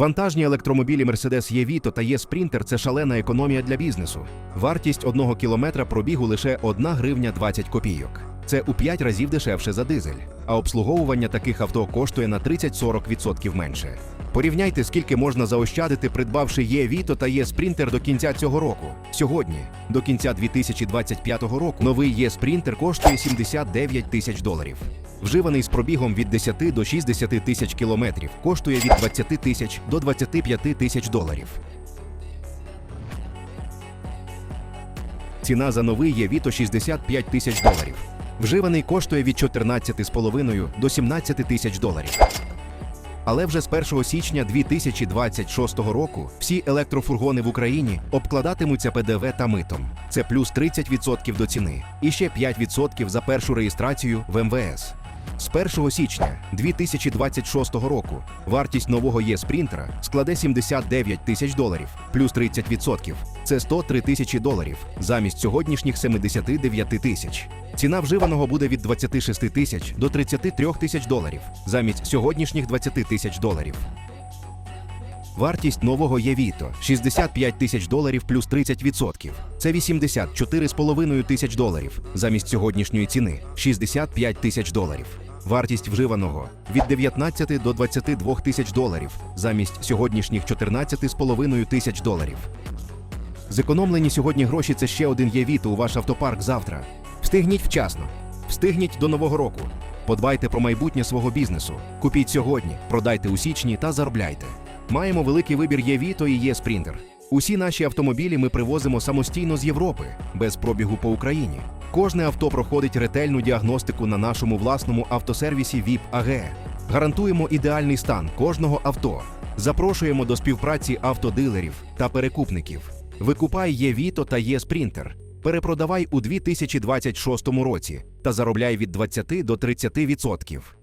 Вантажні електромобілі Mercedes E-Vito та E-Sprinter – це шалена економія для бізнесу. Вартість одного кілометра пробігу лише 1 гривня 20 копійок. Це у 5 разів дешевше за дизель. А обслуговування таких авто коштує на 30-40% менше. Порівняйте, скільки можна заощадити, придбавши Є-Віто та Є-Спринтер до кінця цього року. Сьогодні, до кінця 2025 року, новий Є-Спринтер коштує 79 тисяч доларів. Вживаний з пробігом від 10 до 60 тисяч кілометрів, коштує від 20 тисяч до 25 тисяч доларів. Ціна за новий є Віто 65 тисяч доларів. Вживаний коштує від 14,5 до 17 тисяч доларів. Але вже з 1 січня 2026 року всі електрофургони в Україні обкладатимуться ПДВ та митом. Це плюс 30% до ціни і ще 5% за першу реєстрацію в МВС. З 1 січня 2026 року вартість нового Є-спринтера складе 79 тисяч доларів, плюс 30%. Це 103 тисячі доларів замість сьогоднішніх 79 тисяч. Ціна вживаного буде від 26 тисяч до 33 тисяч доларів замість сьогоднішніх 20 тисяч доларів. Вартість нового Є-Віто 65 тисяч доларів плюс 30%. Це 84,5 тисяч доларів замість сьогоднішньої ціни 65 тисяч доларів. Вартість вживаного від 19 до 22 тисяч доларів замість сьогоднішніх 14,5 тисяч доларів. Зекономлені сьогодні гроші це ще один Є-Віто у ваш автопарк завтра. Встигніть вчасно. Встигніть до нового року. Подбайте про майбутнє свого бізнесу. Купіть сьогодні, продайте у січні та заробляйте. Маємо великий вибір є Віто і є Спрінтер. Усі наші автомобілі ми привозимо самостійно з Європи, без пробігу по Україні. Кожне авто проходить ретельну діагностику на нашому власному автосервісі VIP AG. Гарантуємо ідеальний стан кожного авто. Запрошуємо до співпраці автодилерів та перекупників. Викупай є Віто та є Спрінтер. Перепродавай у 2026 році та заробляй від 20 до 30%.